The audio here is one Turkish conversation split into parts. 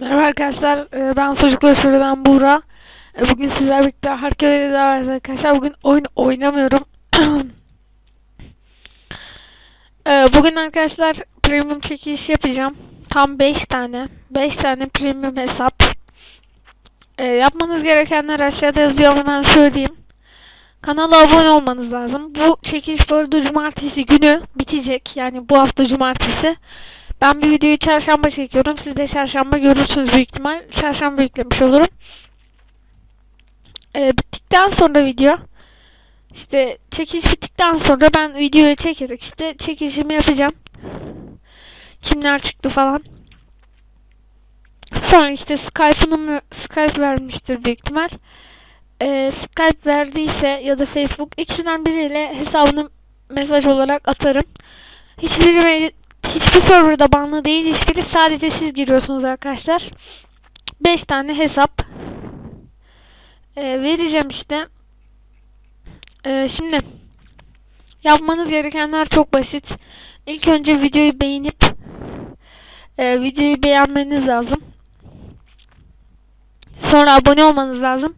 arkadaşlar. Ee, Ben Çocuklar Şöyle Buğra. Ee, Bugün sizlerle birlikte Harika var arkadaşlar. Bugün oyun oynamıyorum. Ee, Bugün arkadaşlar premium çekilişi yapacağım. Tam 5 tane. 5 tane premium hesap. Yapmanız gerekenler aşağıda yazıyor ben söyleyeyim. Kanala abone olmanız lazım. Bu çekiliş bu arada cumartesi günü bitecek. Yani bu hafta cumartesi. Ben bir videoyu çarşamba çekiyorum. Siz de çarşamba görürsünüz büyük ihtimal. Çarşamba yüklemiş olurum. Ee, bittikten sonra video işte çekiliş bittikten sonra ben videoyu çekerek işte çekilişimi yapacağım. Kimler çıktı falan. Sonra işte Skype'ını Skype vermiştir büyük ihtimal. Ee, Skype verdiyse ya da Facebook ikisinden biriyle hesabını mesaj olarak atarım. Hiçbiri hiçbir serverda banlı değil. Hiçbiri sadece siz giriyorsunuz arkadaşlar. 5 tane hesap Ee, vereceğim işte. Ee, şimdi yapmanız gerekenler çok basit. İlk önce videoyu beğenip e, videoyu beğenmeniz lazım. Sonra abone olmanız lazım.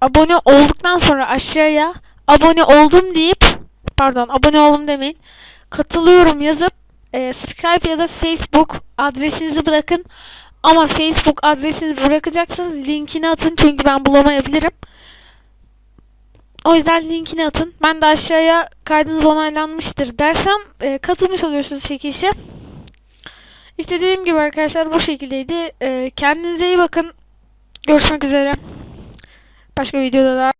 Abone olduktan sonra aşağıya abone oldum deyip pardon abone oldum demeyin. Katılıyorum yazıp e, Skype ya da Facebook adresinizi bırakın. Ama Facebook adresini bırakacaksınız. Linkini atın çünkü ben bulamayabilirim. O yüzden linkini atın. Ben de aşağıya kaydınız onaylanmıştır dersem e, katılmış oluyorsunuz çekilişe. İşte dediğim gibi arkadaşlar bu şekildeydi. E, kendinize iyi bakın. Görüşmek üzere. Başka videoda da